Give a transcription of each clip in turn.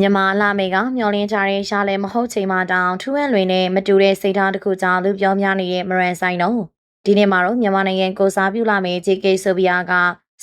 မြန်မာလာမေကမျောလင်းကြတဲ့ရှားလဲမဟုတ်ချိန်မှတောင်ထူးအန်လွင်နဲ့မတူတဲ့စိတ်ထားတစ်ခုကြောင့်လူပြောများနေတဲ့မရန်ဆိုင်တော့ဒီနေ့မှာတော့မြန်မာနိုင်ငံကိုစားပြုလာမေ JK ဆိုဗီယာက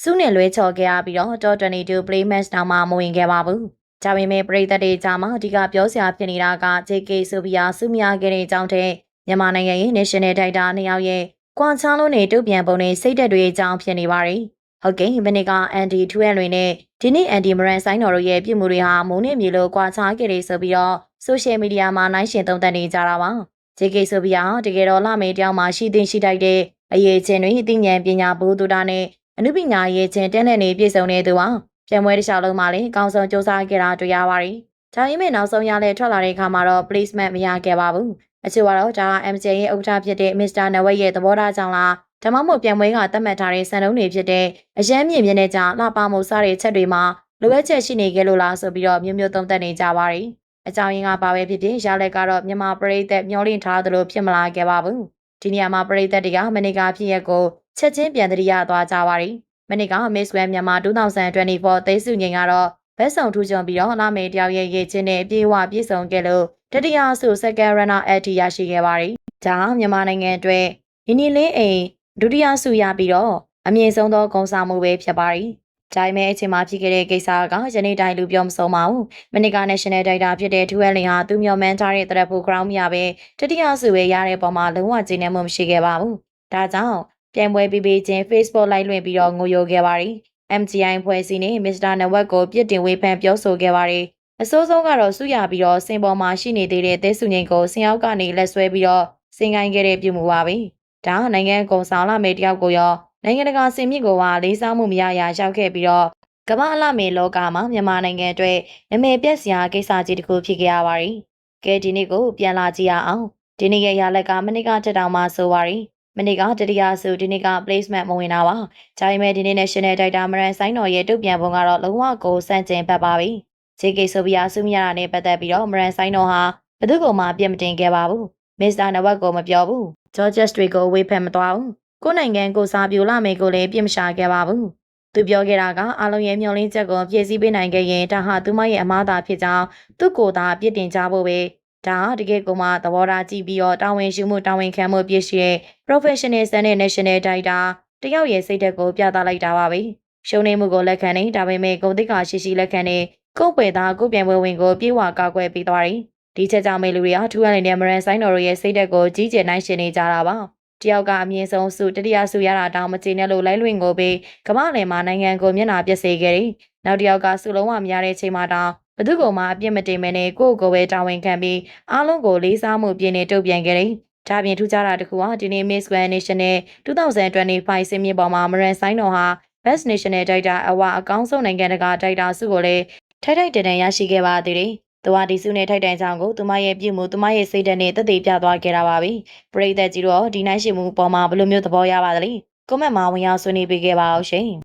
စုနဲ့လွဲချော်ခဲ့ရပြီးတော့တော်22 play match တောင်မှမဝင်ခဲ့ပါဘူး။ဒါပေမဲ့ပြည်သက်တွေကြားမှာအဓိကပြောစရာဖြစ်နေတာက JK ဆိုဗီယာစုမြခဲ့တဲ့အကြောင်းတဲ့မြန်မာနိုင်ငံရဲ့ National Data နှစ်ယောက်ရဲ့ကွာချားလုံးနဲ့တုတ်ပြန်ပုံနဲ့စိတ်သက်တွေအကြောင်းဖြစ်နေပါတယ်။ ဟုတ်ကဲ့မနေ့ကအန်ဒီထူအန်လွင်နဲ့ဒီနေ့အန်ဒီမရန်ဆိုင်တော်တို့ရဲ့ပြုမှုတွေဟာမိုးနဲ့မြေလိုကွာခြားခဲ့တယ်ဆိုပြီးတော့ဆိုရှယ်မီဒီယာမှာနိုင်ရှင်သုံးသပ်နေကြတာပါ။ JK ဆိုပြီးတော့တကယ်တော့လမေတယောက်မှာရှိသိရှိတိုက်တဲ့အရေးချင်းတွေအသိဉာဏ်ပညာဘိုးတူတာနဲ့အနုပညာရေးချင်းတန်းတဲ့နေပြည့်စုံနေသူပါ။ပြန်ပွဲတစ်လျှောက်လုံးမှာလည်းအကောင်းဆုံးစူးစမ်းခဲ့တာတွေ့ရပါတယ်။ဒါပေမဲ့နောက်ဆုံးရလဲထွက်လာတဲ့အခါမှာတော့ placement မရခဲ့ပါဘူး။အချို့ကတော့ဒါက MJ ရဲ့ဥက္ကဋ္ဌဖြစ်တဲ့ Mr. Nawat ရဲ့သဘောထားကြောင့်လား ဒါမှမဟုတ်ပြန်ပွဲကသတ်မှတ်ထားတဲ့စံနှုန်းတွေဖြစ်တဲ့အရန်မြင့်မြင့်တဲ့ကြောင့်လှပမှုစတဲ့ချက်တွေမှာလိုအပ်ချက်ရှိနေကြလို့လားဆိုပြီးတော့မျိုးမျိုးသုံးသပ်နေကြပါတယ်။အကြောင်းရင်းကဘာပဲဖြစ်ဖြစ်ရလက်ကတော့မြန်မာပရိသတ်မျောလင့်ထားသလိုဖြစ်မလာခဲ့ပါဘူး။ဒီနေရာမှာပရိသတ်တွေကမနေ့ကဖြစ်ရက်ကိုချက်ချင်းပြန်တရိယာသွားကြပါတယ်။မနေ့က Miss Grand မြန်မာ2024သိစုငိန်ကတော့ဘက်ဆောင်ထူးချွန်ပြီးတော့လာမေတယောက်ရဲ့ရေးချင်းနဲ့အပြေးအဝပြည့်စုံခဲ့လို့တတိယဆု second runner up ထိရရှိခဲ့ပါတယ်။ဒါမြန်မာနိုင်ငံအတွက်ဒီနေ့လေးအိမ် ဒုတိယဆုရပြီးတော့အမြင့်ဆုံးသောဂုဏ်ဆောင်မှုပဲဖြစ်ပါတယ်။ဒါပေမဲ့အချိန်မှဖြစ်ခဲ့တဲ့ကိစ္စကယနေ့တိုင်းလူပြောမဆုံးပါဘူး။မနေ့က National Data ဖြစ်တဲ့ထူအလင်ဟာသူမျှော်မှန်းထားတဲ့တရက်ဖို့ ground မရပဲတတိယဆုပဲရတဲ့ပုံမှာလုံးဝကျဉ်းနေမှုမရှိခဲ့ပါဘူး။ဒါကြောင့်ပြိုင်ပွဲပြီးပြီးချင်း Facebook လိုက်လွှင့်ပြီးတော့ငိုယိုခဲ့ပါတယ်။ MGI ဖွဲ့စည်းနေ Mr. Nawat ကိုပြစ်တင်ဝေဖန်ပြောဆိုခဲ့ပါတယ်။အစိုးဆုံးကတော့စုရပြီးတော့စင်ပေါ်မှာရှိနေသေးတဲ့တဲစုငိန်ကိုစင်အောက်ကနေလက်ဆွဲပြီးတော့စင်ကိုင်းခဲ့တဲ့ပြုမှုပါပဲ။ ဒါနိုင်ငံကုံဆောင်လာမေတယောက်ကိုရောနိုင်ငံတကာစင်မြင့်ကိုပါလေးစားမှုမရရာရောက်ခဲ့ပြီးတော့ကမ္ဘာအလှမေလောကမှာမြန်မာနိုင်ငံအတွက်နမေပြက်စရာကိစ္စကြီးတစ်ခုဖြစ်ခဲ့ရပါတယ်။ကဲဒီနေ့ကိုပြန်လာကြည့်ရအောင်။ဒီနေ့ရဲ့ရလက်ကမနေ့ကတက်တောင်မှဆိုပါရီ။မနေ့ကတတိယဆိုဒီနေ့က placement မဝင်တာပါ။ဒါပေမဲ့ဒီနေ့ National Data မရန်ဆိုင်တော်ရဲ့တုတ်ပြန်ပုံကတော့လုံးဝကိုစန့်ကျင်ပတ်ပါပြီ။ JK ဆိုပြီးအဆူမရတာနဲ့ပတ်သက်ပြီးတော့မရန်ဆိုင်တော်ဟာဘယ်သူကမှပြစ်မတင်ခဲ့ပါဘူး။ Mr. Nawat ကိုမပြောဘူး။ George Street ကိုဝေဖန်မသွားဘူး။ကိုယ်နိုင်ငံကိုစားပြိုလာမယ်ကိုလည်းပြစ်မရှာခဲ့ပါဘူး။သူပြောခဲ့တာကအလုံးရဲ့မျောလင်းချက်ကိုပြည့်စည်ပေးနိုင်ခဲ့ရင်ဒါဟာသူမရဲ့အမားသာဖြစ်ကြောင်းသူ့ကိုယ်သာပြစ်တင်ကြဖို့ပဲဒါတကယ်ကိုမှသဘောထားကြည့်ပြီးတော့တာဝန်ယူမှုတာဝန်ခံမှုပြည့်ရှိတဲ့ professional စံနဲ့ national data တယောက်ရဲ့စိတ်ဓာတ်ကိုပြသလိုက်တာပါပဲရှုံးနေမှုကိုလက်ခံနေဒါပေမဲ့ဂုဏ်သိက္ခာရှိရှိလက်ခံနေကိုယ်ပွေသားကိုပြန်ပွဲဝင်ကိုပြေဝကာကွယ်ပေးသွားတယ် ဒီချက်ကြောင့်မေလူတွေကထူရန်နေတဲ့မရန်ဆိုင်တော်တို့ရဲ့စိတ်ဓာတ်ကိုကြီးကျယ်နိုင်ရှင်နေကြတာပါတယောက်ကအမြင့်ဆုံးစုတတိယစုရတာတောင်မချေနဲ့လို့လိုက်လွင်ကိုပြီးကမ္ဘာလယ်မှာနိုင်ငံကိုမျက်နှာပျက်စေခဲ့တယ်နောက်တယောက်ကစုလုံးဝမရတဲ့ချိန်မှာတောင်ဘသူကမှအပြစ်မတင်မနဲ့ကိုယ့်ကိုယ်ပဲတာဝန်ခံပြီးအားလုံးကိုလေးစားမှုပြည့်နေတုတ်ပြန်ခဲ့တယ်။ဒါပြင်ထူးခြားတာတစ်ခုဟာဒီနေ့ Miss Grand National 2025စင်မြင့်ပေါ်မှာမရန်ဆိုင်တော်ဟာ Best National Data Award အကောင်းဆုံးနိုင်ငံတကာ Data ဆုကိုလည်းထိုက်ထိုက်တန်တန်ရရှိခဲ့ပါသေးတယ်။ သူဟာဒီစုနဲ့ထိုက်တန်ချောင်းကိုသူမရဲ့ပြုမှုသူမရဲ့စိတ်ဓာတ်နဲ့သက်သေပြသွားခဲ့တာပါပဲ။ပရိသတ်ကြီးတို့ဒီနိုင်ရှိမှုပေါ်မှာဘယ်လိုမျိုးသဘောရပါသလဲ။ကွန်မန့်မှာဝင်ရောက်ဆွေးနွေးပေးခဲ့ပါအောင်ရှင်။